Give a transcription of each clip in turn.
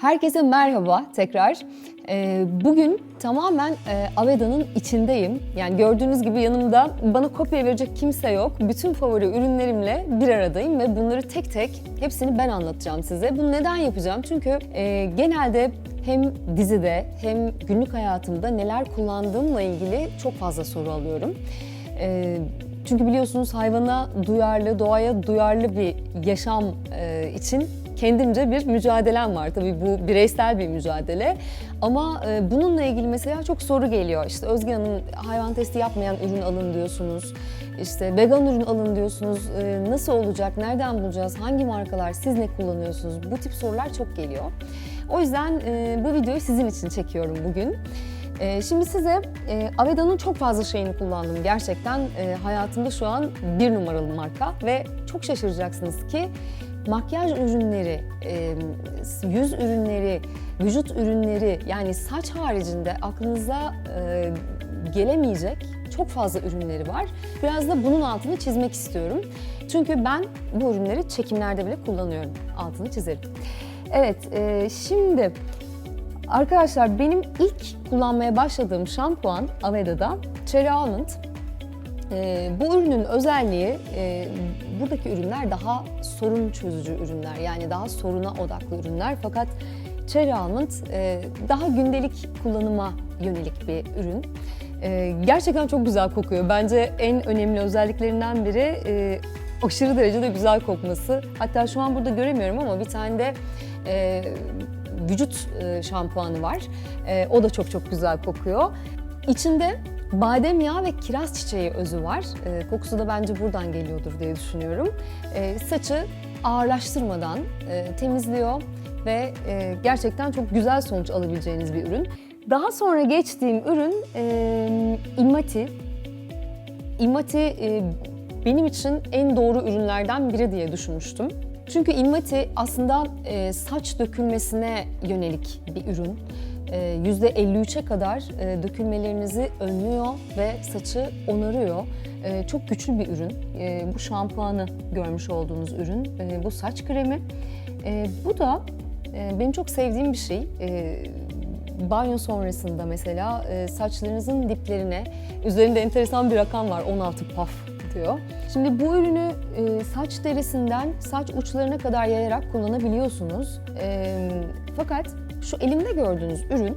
Herkese merhaba tekrar. Ee, bugün tamamen e, Aveda'nın içindeyim. Yani gördüğünüz gibi yanımda bana kopya verecek kimse yok. Bütün favori ürünlerimle bir aradayım ve bunları tek tek hepsini ben anlatacağım size. Bunu neden yapacağım? Çünkü e, genelde hem dizide hem günlük hayatımda neler kullandığımla ilgili çok fazla soru alıyorum. E, çünkü biliyorsunuz hayvana duyarlı, doğaya duyarlı bir yaşam için kendimce bir mücadelem var. Tabii bu bireysel bir mücadele. Ama e, bununla ilgili mesela çok soru geliyor. İşte Özge Hanım hayvan testi yapmayan ürün alın diyorsunuz. İşte vegan ürün alın diyorsunuz. E, nasıl olacak? Nereden bulacağız? Hangi markalar? Siz ne kullanıyorsunuz? Bu tip sorular çok geliyor. O yüzden e, bu videoyu sizin için çekiyorum bugün. Şimdi size Aveda'nın çok fazla şeyini kullandım. Gerçekten e, hayatımda şu an bir numaralı marka ve çok şaşıracaksınız ki makyaj ürünleri, e, yüz ürünleri, vücut ürünleri yani saç haricinde aklınıza e, gelemeyecek çok fazla ürünleri var. Biraz da bunun altını çizmek istiyorum. Çünkü ben bu ürünleri çekimlerde bile kullanıyorum. Altını çizerim. Evet, e, şimdi arkadaşlar benim ilk kullanmaya başladığım şampuan Aveda'da Cherry Almond. Ee, bu ürünün özelliği, e, buradaki ürünler daha sorun çözücü ürünler. Yani daha soruna odaklı ürünler. Fakat Cherry Almond e, daha gündelik kullanıma yönelik bir ürün. E, gerçekten çok güzel kokuyor. Bence en önemli özelliklerinden biri e, aşırı derecede güzel kokması. Hatta şu an burada göremiyorum ama bir tane de e, vücut e, şampuanı var. E, o da çok çok güzel kokuyor. İçinde badem yağı ve kiraz çiçeği özü var. E, kokusu da bence buradan geliyordur diye düşünüyorum. E, saçı ağırlaştırmadan e, temizliyor ve e, gerçekten çok güzel sonuç alabileceğiniz bir ürün. Daha sonra geçtiğim ürün e, Imati. Imati e, benim için en doğru ürünlerden biri diye düşünmüştüm. Çünkü Ilmati aslında e, saç dökülmesine yönelik bir ürün. E, %53'e kadar e, dökülmelerinizi önlüyor ve saçı onarıyor. E, çok güçlü bir ürün. E, bu şampuanı görmüş olduğunuz ürün. Bu saç kremi. Bu da benim çok sevdiğim bir şey. Banyo sonrasında mesela saçlarınızın diplerine, üzerinde enteresan bir rakam var 16 puff diyor. Şimdi bu ürünü saç derisinden saç uçlarına kadar yayarak kullanabiliyorsunuz. Fakat şu elimde gördüğünüz ürün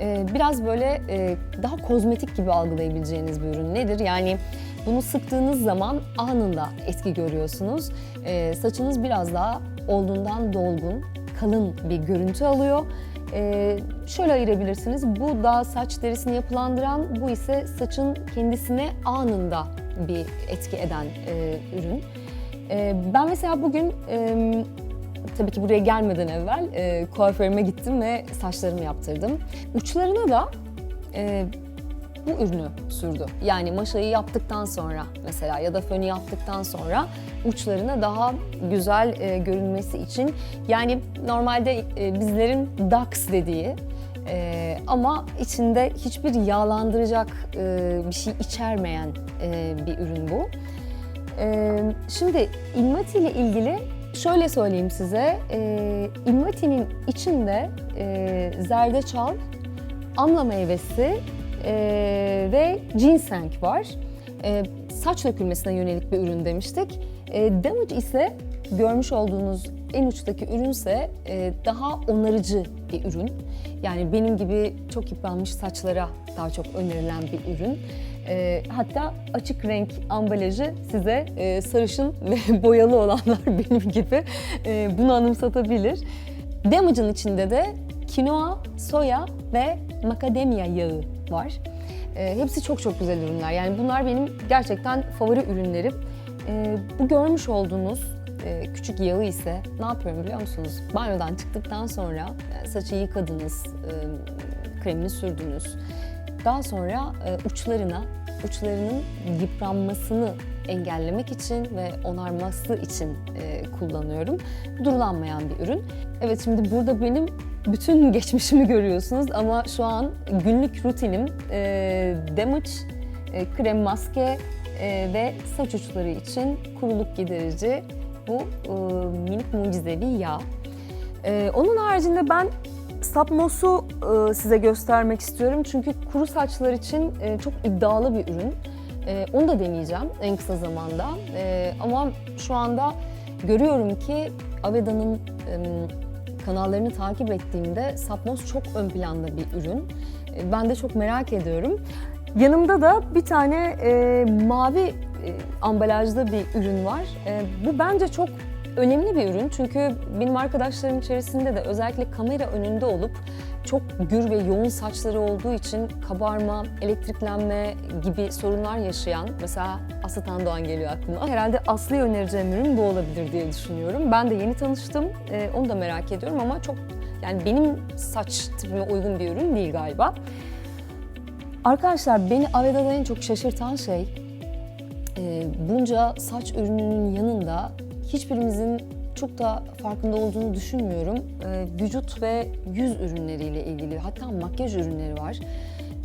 e, biraz böyle e, daha kozmetik gibi algılayabileceğiniz bir ürün. Nedir? Yani bunu sıktığınız zaman anında etki görüyorsunuz. E, saçınız biraz daha olduğundan dolgun, kalın bir görüntü alıyor. Şöyle ayırabilirsiniz. Bu daha saç derisini yapılandıran, bu ise saçın kendisine anında bir etki eden ürün. E, ben mesela bugün tabii ki buraya gelmeden evvel e, kuaförüme gittim ve saçlarımı yaptırdım. Uçlarına da e, bu ürünü sürdü. Yani maşayı yaptıktan sonra mesela ya da fönü yaptıktan sonra uçlarına daha güzel e, görünmesi için yani normalde e, bizlerin DAX dediği e, ama içinde hiçbir yağlandıracak e, bir şey içermeyen e, bir ürün bu. E, şimdi Ilmati ile ilgili şöyle söyleyeyim size. E, Ilmati'nin içinde e, zerdeçal, amla meyvesi e, ve ginseng var. E, saç dökülmesine yönelik bir ürün demiştik. E, Damage ise görmüş olduğunuz en uçtaki ürünse e, daha onarıcı bir ürün. Yani benim gibi çok yıpranmış saçlara daha çok önerilen bir ürün. E, hatta açık renk ambalajı size e, sarışın ve boyalı olanlar benim gibi e, bunu anımsatabilir. Damage'ın içinde de kinoa, soya ve macadamia yağı var. E, hepsi çok çok güzel ürünler. Yani bunlar benim gerçekten favori ürünlerim. E, bu görmüş olduğunuz e, küçük yağı ise ne yapıyorum biliyor musunuz? Banyodan çıktıktan sonra e, saçı yıkadınız, e, kremini sürdünüz. Daha sonra e, uçlarına, uçlarının yıpranmasını engellemek için ve onarması için e, kullanıyorum. Durulanmayan bir ürün. Evet şimdi burada benim bütün geçmişimi görüyorsunuz ama şu an günlük rutinim e, Damage e, krem maske e, ve saç uçları için kuruluk giderici bu e, minik mucizevi yağ. Ee, onun haricinde ben Sapmos'u e, size göstermek istiyorum. Çünkü kuru saçlar için e, çok iddialı bir ürün. E, onu da deneyeceğim en kısa zamanda. Ama şu anda görüyorum ki Aveda'nın kanallarını takip ettiğimde Sapmos çok ön planda bir ürün. Ben de çok merak ediyorum. Yanımda da bir tane e, mavi e, ambalajlı bir ürün var. E, bu bence çok önemli bir ürün çünkü benim arkadaşlarım içerisinde de özellikle kamera önünde olup çok gür ve yoğun saçları olduğu için kabarma, elektriklenme gibi sorunlar yaşayan mesela Aslı Tandoğan geliyor aklıma. Herhalde Aslı'ya önereceğim ürün bu olabilir diye düşünüyorum. Ben de yeni tanıştım, e, onu da merak ediyorum ama çok yani benim saç tipime uygun bir ürün değil galiba. Arkadaşlar beni Aveda'da en çok şaşırtan şey e, bunca saç ürününün yanında hiçbirimizin çok da farkında olduğunu düşünmüyorum. E, vücut ve yüz ürünleriyle ilgili hatta makyaj ürünleri var.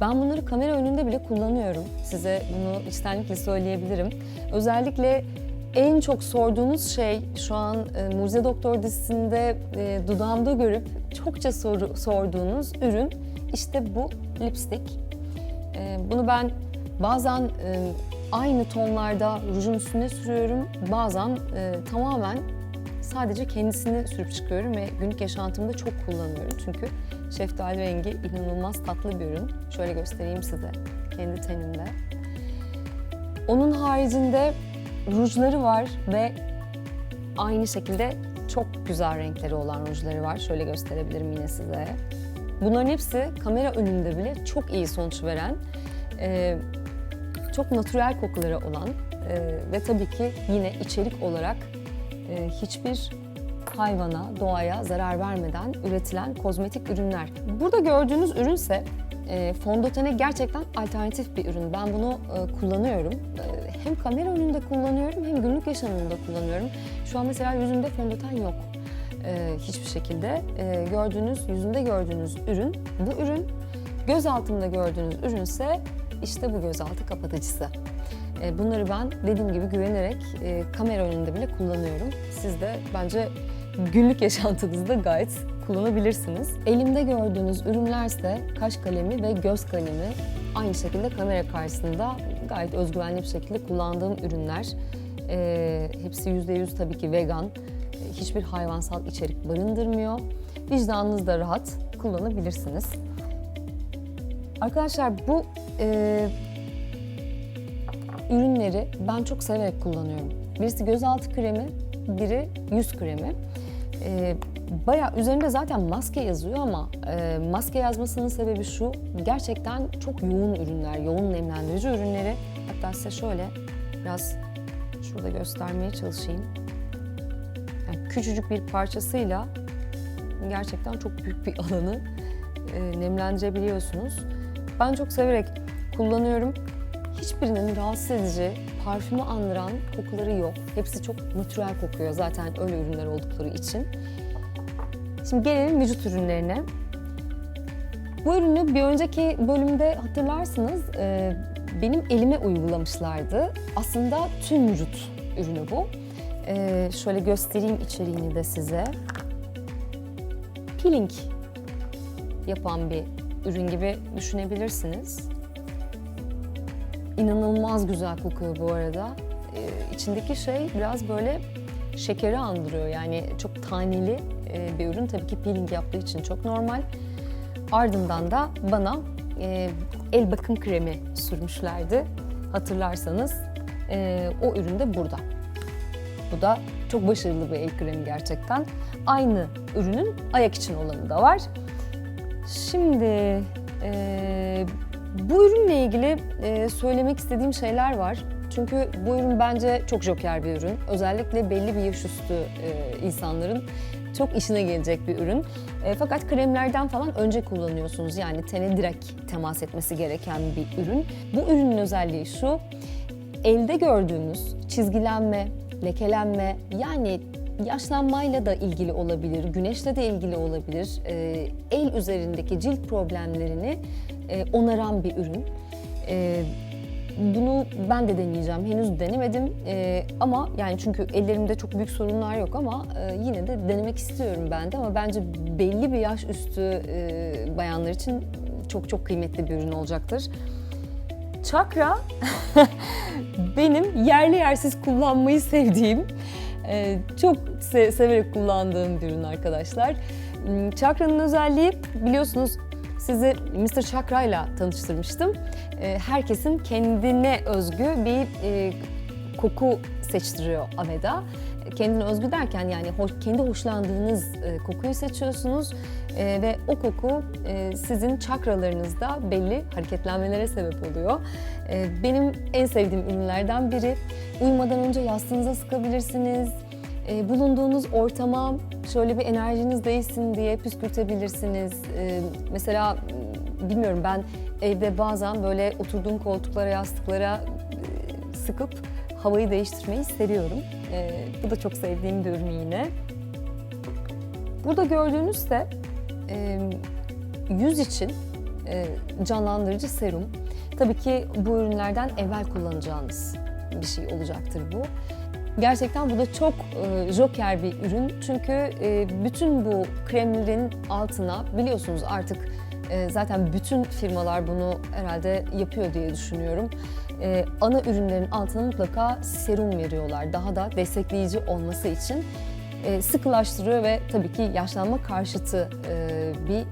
Ben bunları kamera önünde bile kullanıyorum. Size bunu içtenlikle söyleyebilirim. Özellikle en çok sorduğunuz şey şu an e, Mucize Doktor dizisinde e, dudağımda görüp çokça soru, sorduğunuz ürün işte bu lipstick. E, bunu ben bazen e, aynı tonlarda rujun üstüne sürüyorum. Bazen e, tamamen sadece kendisini sürüp çıkıyorum ve günlük yaşantımda çok kullanıyorum. Çünkü şeftali rengi inanılmaz tatlı bir ürün. Şöyle göstereyim size kendi tenimde. Onun haricinde rujları var ve aynı şekilde çok güzel renkleri olan rujları var. Şöyle gösterebilirim yine size. Bunların hepsi kamera önünde bile çok iyi sonuç veren, e, çok natürel kokuları olan e, ve tabii ki yine içerik olarak e, hiçbir hayvana, doğaya zarar vermeden üretilen kozmetik ürünler. Burada gördüğünüz ürünse e, fondötene gerçekten alternatif bir ürün. Ben bunu e, kullanıyorum. E, hem kamera önünde kullanıyorum hem günlük yaşamımda kullanıyorum. Şu an mesela yüzümde fondöten yok e, hiçbir şekilde. E, gördüğünüz, yüzünde gördüğünüz ürün bu ürün. Göz altında gördüğünüz ürünse işte bu gözaltı kapatıcısı. E, bunları ben dediğim gibi güvenerek e, kamera önünde bile kullanıyorum. Siz de bence günlük yaşantınızda gayet kullanabilirsiniz. Elimde gördüğünüz ürünlerse kaş kalemi ve göz kalemi aynı şekilde kamera karşısında gayet özgüvenli bir şekilde kullandığım ürünler. E, hepsi %100 tabii ki vegan. Hiçbir hayvansal içerik barındırmıyor. Vicdanınız da rahat kullanabilirsiniz. Arkadaşlar bu e, ürünleri ben çok severek kullanıyorum. Birisi gözaltı kremi, biri yüz kremi. E, bayağı üzerinde zaten maske yazıyor ama e, maske yazmasının sebebi şu, gerçekten çok yoğun ürünler, yoğun nemlendirici ürünleri. Hatta size şöyle biraz şurada göstermeye çalışayım. Yani küçücük bir parçasıyla gerçekten çok büyük bir alanı e, nemlendirebiliyorsunuz. Ben çok severek kullanıyorum. Hiçbirinin rahatsız edici, parfümü andıran kokuları yok. Hepsi çok natürel kokuyor zaten öyle ürünler oldukları için. Şimdi gelelim vücut ürünlerine. Bu ürünü bir önceki bölümde hatırlarsınız e, benim elime uygulamışlardı. Aslında tüm vücut ürünü bu. E, şöyle göstereyim içeriğini de size. Peeling yapan bir ürün gibi düşünebilirsiniz. İnanılmaz güzel kokuyor bu arada. Ee, içindeki şey biraz böyle şekeri andırıyor. Yani çok taneli e, bir ürün. Tabii ki peeling yaptığı için çok normal. Ardından da bana e, el bakım kremi sürmüşlerdi. Hatırlarsanız e, o ürün de burada. Bu da çok başarılı bir el kremi gerçekten. Aynı ürünün ayak için olanı da var. Şimdi e, bu ürünle ilgili e, söylemek istediğim şeyler var. Çünkü bu ürün bence çok joker bir ürün. Özellikle belli bir yaş üstü e, insanların çok işine gelecek bir ürün. E, fakat kremlerden falan önce kullanıyorsunuz. Yani tene direkt temas etmesi gereken bir ürün. Bu ürünün özelliği şu, elde gördüğümüz çizgilenme, lekelenme yani yaşlanmayla da ilgili olabilir, güneşle de ilgili olabilir. E, el üzerindeki cilt problemlerini e, onaran bir ürün. E, bunu ben de deneyeceğim. Henüz denemedim Ee, ama yani çünkü ellerimde çok büyük sorunlar yok ama e, yine de denemek istiyorum ben de ama bence belli bir yaş üstü e, bayanlar için çok çok kıymetli bir ürün olacaktır. Çakra benim yerli yersiz kullanmayı sevdiğim, e, çok se- severek kullandığım bir ürün arkadaşlar. Hmm, Çakra'nın özelliği biliyorsunuz sizi Mr. Chakra ile tanıştırmıştım. E, Herkesin kendine özgü bir e, koku seçtiriyor Aveda. Kendine özgü derken yani hoş- kendi hoşlandığınız e, kokuyu seçiyorsunuz E, ve o koku e, sizin çakralarınızda belli hareketlenmelere sebep oluyor. E, benim en sevdiğim ürünlerden biri. Uyumadan önce yastığınıza sıkabilirsiniz. E, bulunduğunuz ortama şöyle bir enerjiniz değişsin diye püskürtebilirsiniz. E, mesela bilmiyorum ben evde bazen böyle oturduğum koltuklara, yastıklara e, sıkıp havayı değiştirmeyi seviyorum. E, bu da çok sevdiğim bir ürün yine. Burada gördüğünüz de e, yüz için e, canlandırıcı serum. Tabii ki bu ürünlerden evvel kullanacağınız bir şey olacaktır bu. Gerçekten bu da çok e, joker bir ürün çünkü e, bütün bu kremlerin altına biliyorsunuz artık e, zaten bütün firmalar bunu herhalde yapıyor diye düşünüyorum. E, ana ürünlerin altına mutlaka serum veriyorlar daha da destekleyici olması için. E, sıkılaştırıyor ve tabii ki yaşlanma karşıtı e, bir e,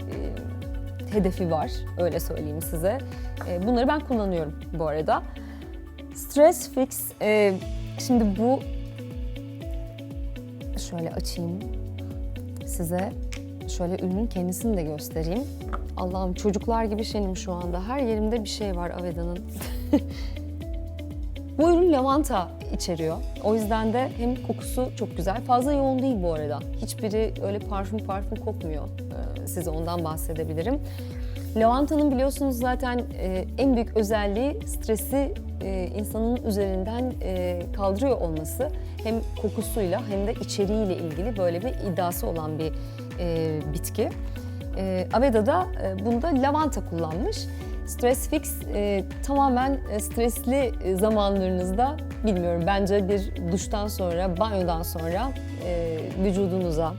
hedefi var öyle söyleyeyim size. E, bunları ben kullanıyorum bu arada. Stress Fix, e, şimdi bu şöyle açayım size. Şöyle ürünün kendisini de göstereyim. Allah'ım çocuklar gibi şenim şu anda. Her yerimde bir şey var Aveda'nın. bu ürün lavanta içeriyor. O yüzden de hem kokusu çok güzel. Fazla yoğun değil bu arada. Hiçbiri öyle parfüm parfüm kokmuyor. Ee, size ondan bahsedebilirim. Lavantanın biliyorsunuz zaten e, en büyük özelliği stresi e, insanın üzerinden e, kaldırıyor olması. Hem kokusuyla hem de içeriğiyle ilgili böyle bir iddiası olan bir e, bitki. E, Aveda da e, bunda lavanta kullanmış. Stress Fix e, tamamen e, stresli e, zamanlarınızda bilmiyorum bence bir duştan sonra, banyodan sonra e, vücudunuza,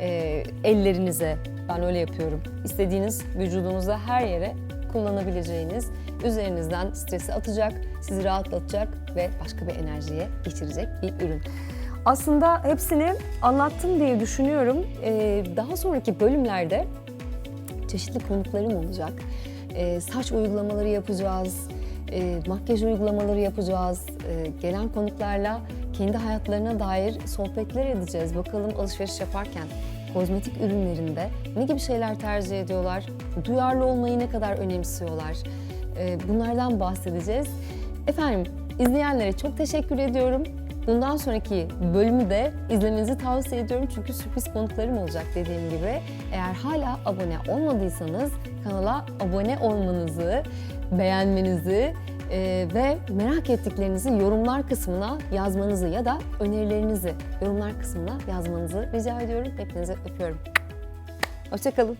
e, ellerinize, ben öyle yapıyorum. İstediğiniz vücudunuza her yere kullanabileceğiniz, üzerinizden stresi atacak, sizi rahatlatacak ve başka bir enerjiye geçirecek bir ürün. Aslında hepsini anlattım diye düşünüyorum. E, daha sonraki bölümlerde çeşitli konuklarım olacak. Ee, saç uygulamaları yapacağız, e, makyaj uygulamaları yapacağız. Ee, gelen konuklarla kendi hayatlarına dair sohbetler edeceğiz. Bakalım alışveriş yaparken kozmetik ürünlerinde ne gibi şeyler tercih ediyorlar, duyarlı olmayı ne kadar önemsiyorlar. Ee, bunlardan bahsedeceğiz. Efendim izleyenlere çok teşekkür ediyorum. Bundan sonraki bölümü de izlemenizi tavsiye ediyorum çünkü sürpriz konuklarım olacak dediğim gibi. Eğer hala abone olmadıysanız kanala abone olmanızı, beğenmenizi e, ve merak ettiklerinizi yorumlar kısmına yazmanızı ya da önerilerinizi yorumlar kısmına yazmanızı rica ediyorum. Hepinizi öpüyorum. Hoşçakalın.